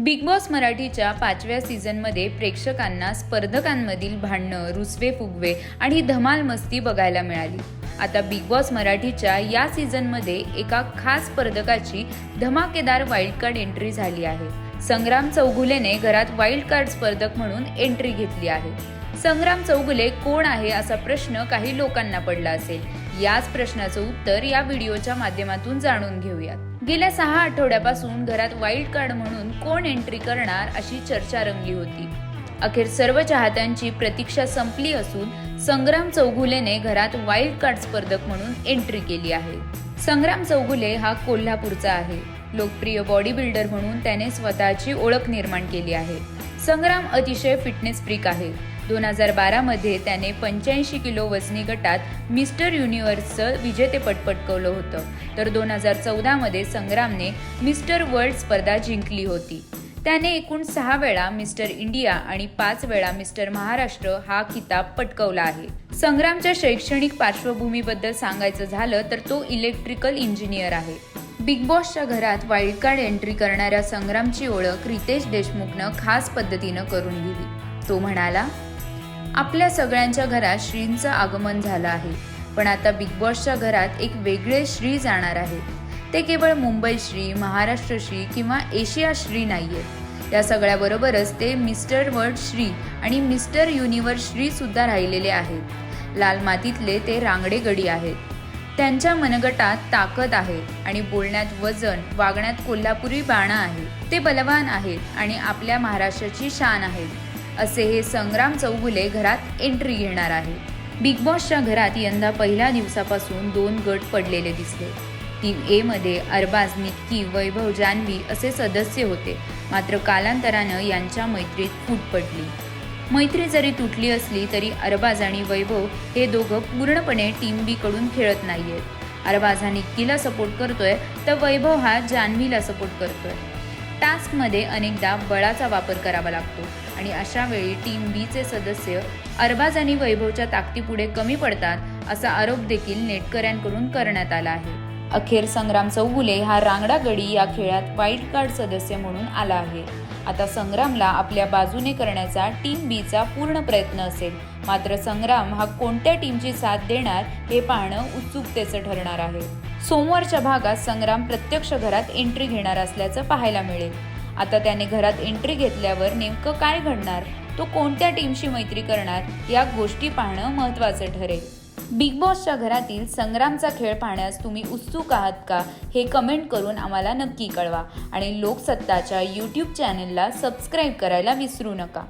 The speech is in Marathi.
बिग बॉस मराठीच्या पाचव्या सीझनमध्ये प्रेक्षकांना स्पर्धकांमधील भांडणं रुसवे फुगवे आणि धमाल मस्ती बघायला मिळाली. आता बिग बॉस मराठीच्या या सीझनमध्ये एका खास स्पर्धकाची धमाकेदार वाईल्ड कार्ड एंट्री झाली आहे. संग्राम चौगुलेने घरात वाईल्ड कार्ड स्पर्धक म्हणून एंट्री घेतली आहे. संग्राम चौगुले कोण आहे असा प्रश्न काही लोकांना पडला असेल. याच प्रश्नाचं उत्तर या व्हिडिओच्या माध्यमातून जाणून घेऊयात. गेल्या सहा आठवड्यापासून घरात वाईल्ड कार्ड म्हणून कोण एंट्री करणार अशी चर्चा रंगली होती. अखेर सर्व चाहत्यांची प्रतीक्षा संपली असून संग्राम चौगुलेने घरात वाईल्ड कार्ड स्पर्धक म्हणून एंट्री केली आहे. संग्राम चौगुले हा कोल्हापूरचा आहे. लोकप्रिय बॉडी बिल्डर म्हणून त्याने स्वतःची ओळख निर्माण केली आहे. संग्राम अतिशय फिटनेस फ्रीक आहे. दोन हजार बारामध्ये त्याने पंच्याऐंशी किलो वजनी गटात मिस्टर युनिव्हर्सचं विजेतेपद पटकवलं होतं. तर दोन हजार चौदामध्ये संग्रामने मिस्टर वर्ल्ड स्पर्धा जिंकली होती. त्याने एकूण सहा वेळा मिस्टर इंडिया आणि पाच वेळा मिस्टर महाराष्ट्र हा किताब पटकवला आहे. संग्रामच्या शैक्षणिक पार्श्वभूमीबद्दल सांगायचं झालं तर तो इलेक्ट्रिकल इंजिनियर आहे. बिग बॉसच्या घरात वाईल्ड कार्ड एंट्री करणाऱ्या संग्रामची ओळख रितेश देशमुखनं खास पद्धतीनं करून दिली तो म्हणाला आपल्या सगळ्यांच्या घरात श्रींचं आगमन झालं आहे. पण आता बिग बॉसच्या घरात एक वेगळे श्री जाणार आहे. ते केवळ मुंबई श्री महाराष्ट्र श्री किंवा एशिया श्री नाहीये. या सगळ्याबरोबरच ते मिस्टर वर्ल्ड श्री आणि मिस्टर युनिव्हर्स श्री सुद्धा राहिलेले आहेत. लाल मातीतले ते रांगडे गडी आहेत. त्यांच्या मनगटात ताकद आहे आणि बोलण्यात वजन वागण्यात कोल्हापुरी बाणा आहे ते बलवान आहेत आणि आपल्या महाराष्ट्राची शान आहेत असे हे संग्राम चौगुले घरात एंट्री घेणार आहे. बिग बॉसच्या घरात यंदा पहिल्या दिवसापासून दोन गट पडलेले दिसले. टीम ए मध्ये अरबाज निक्की वैभव जान्हवी असे सदस्य होते. मात्र कालांतरानं यांच्या मैत्रीत फूट पडली. मैत्री जरी तुटली असली तरी अरबाज आणि वैभव हे दोघं पूर्णपणे टीम बी कडून खेळत नाहीयेत. अरबाज हा निक्कीला सपोर्ट करतोय तर वैभव हा जान्हवीला सपोर्ट करतोय. टास्कमध्ये अनेकदा बळाचा वापर करावा लागतो आणि अशा वेळी टीम बीचे सदस्य अरबाज आणि वैभवच्या ताकदीपुढे कमी पडतात असा आरोप देखील नेटकऱ्यांकडून करण्यात आला आहे. अखेर संग्राम चौगुले हा रांगडा गडी या खेळात वाईल्ड कार्ड सदस्य म्हणून आला आहे. आता संग्रामला आपल्या बाजूने करण्याचा टीम बीचा पूर्ण प्रयत्न असेल. मात्र संग्राम हा कोणत्या टीमची साथ देणार हे पाहणं उत्सुकतेचं ठरणार आहे. सोमवारच्या भागात संग्राम प्रत्यक्ष घरात एंट्री घेणार असल्याचं पाहायला मिळेल. आता त्याने घरात एंट्री घेतल्यावर नेमकं काय घडणार? तो कोणत्या टीमशी मैत्री करणार? या गोष्टी पाहणं महत्त्वाचं ठरेल. बिग बॉसच्या घरातील संग्रामचा खेळ पाहण्यास तुम्ही उत्सुक आहात का हे कमेंट करून आम्हाला नक्की कळवा. आणि लोकसत्ताच्या यूट्यूब चॅनलला सबस्क्राईब करायला विसरू नका.